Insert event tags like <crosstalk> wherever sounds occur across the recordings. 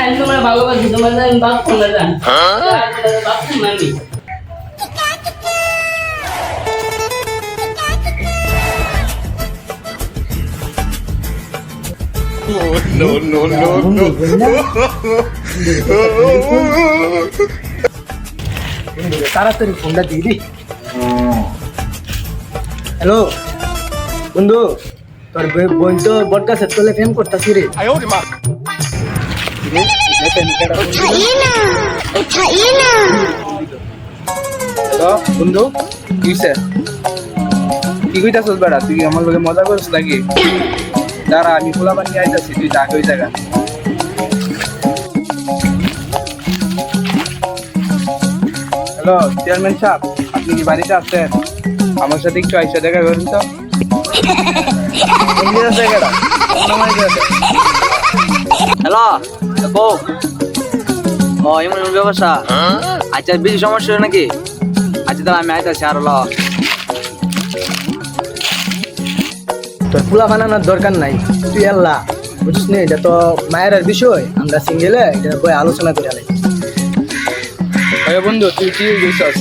না আমি তোমার ভালোবাসি তোমার আমি বাঁচতাম না জান বাঁচতাম না আমি no, no, no, no. তাড়াতাড়ি ফোনটা দিয়ে দি হ্যালো বন্ধু তোর বে- বোন তো বটগাছের তলে ফেম করতাছি রে হ্যালো বন্ধু। কিসে কি কইতাছস বেড়া? তুই আমার লগে মজা করছ নাকি? দাঁড়া আমি খোলা পানি আইতাছি তুই যা ওই জায়গা হ্যালো চেয়ারম্যান সাহেব আপনি কি বাড়িতে আছেন? আমার সাথে একটু আইসা দেখা করুন তো। <laughs> জায়গাটা হ্যালো বউ। ও এমন ব্যবসা? আচ্ছা বেশি সমস্যা নাকি? আচ্ছা তাহলে আমি আইতাছি আর হলো তোর পোলা বানানোর দরকার নাই। তুই আল্লাহ বুঝিস নি? এটা তো মায়ের বিষয়। আমরা সিঙ্গেলে এটা বই আলোচনা করে আলাই। আরে বন্ধু তুই কি বুঝছস?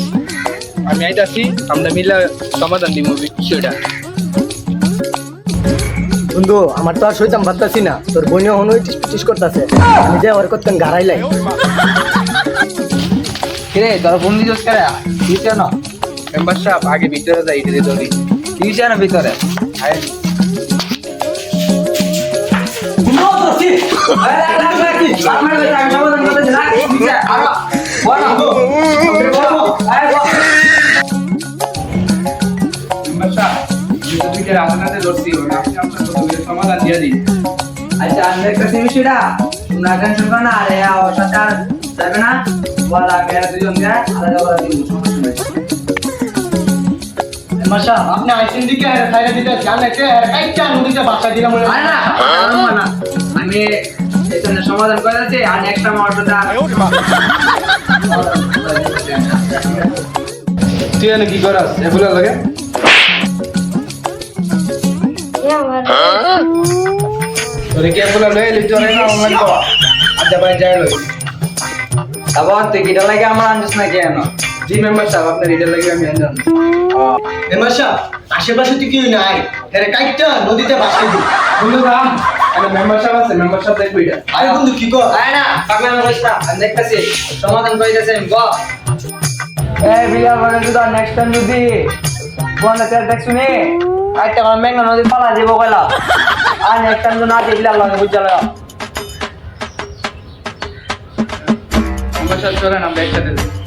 আমি আইতাছি আমরা মিলে সমাধান দিব বিষয়টা। বন্ধু আমার তো আর সইতাম ভাবতাছি না। তোর বোনও হন ওই টিস করতেছে। আমি যে ওর করতেন গাড়াইলাই কিরে তোর করে না সাহেব আগে ভিতরে যাই ধরি দিছে না। ভিতরে আয় সাহেব দুই সমাধান দিয়ে দিন। আচ্ছা আমি দেখতেছি বিষয়টা তোমরা টেনশন করো না আরে আর যাবে না। বলা আমি আর দুজন দিয়ে আলাদা করে দিব মাসা আপনি আইসেন দিকে সাইডে দিতে জানাইতে কাইটা নদীতে বাচ্চা দিলাম বলে আরে না না আমি জন্য সমাধান করে যাচ্ছি আর নেক্সট টাইম সাথে তুই কি করাস? এগুলো লাগে? তোরে কি এগুলো লয়ে লিখতে পারে অনলাইন করা আচ্ছা ভাই যাই লই তারপর তুই কিটা লাগে আমার আনছিস না কেন? জি মেম্বার সাহেব আপনার রিডার লাগে আমি আনজান মেমাসা আশেপাশে তো কেউ নাই। এর কাইটা নদীতে বাচ্চা দিই বন্ধু রাম আমি মেম্বার সাহেব আছে মেম্বার সাহেব দেখব এটা। আরে বন্ধু কি কর? আয় না পাগলা না বসটা আমি দেখতেছি। সমাধান যাচ্ছে আমি গো। এই বিয়া মানে যদি নেক্সট টাইম যদি তেল দেখ শুনি। আইটা আমার মেঙ্গা নদী পালা দিব কইলা আর টাইম না দেখলে আল্লাহ বুঝাল মেম্বার সাহেব চলেন, আমরা একসাথে।